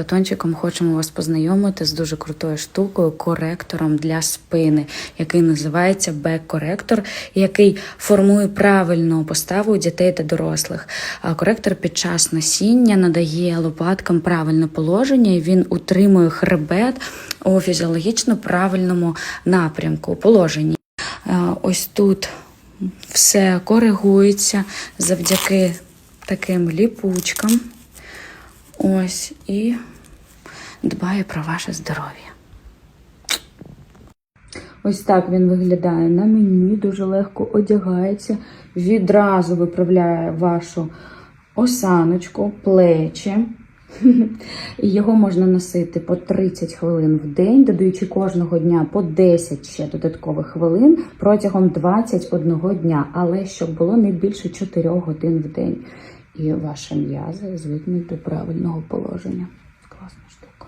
Платончиком хочемо вас познайомити з дуже крутою штукою, коректором для спини, який називається бек-коректор, який формує правильну поставу дітей та дорослих. А Коректор під час носіння надає лопаткам правильне положення, і він утримує хребет у фізіологічно правильному напрямку, положенні. Ось тут все коригується завдяки таким ліпучкам. Ось і дбає про ваше здоров'я. Ось так він виглядає на мені, дуже легко одягається, відразу виправляє вашу осаночку, плечі. Його можна носити по 30 хвилин в день, додаючи кожного дня по 10 ще додаткових хвилин протягом 21 дня, але щоб було не більше 4 годин в день. І ваші м'язи звикнуть до правильного положення. Класна штука.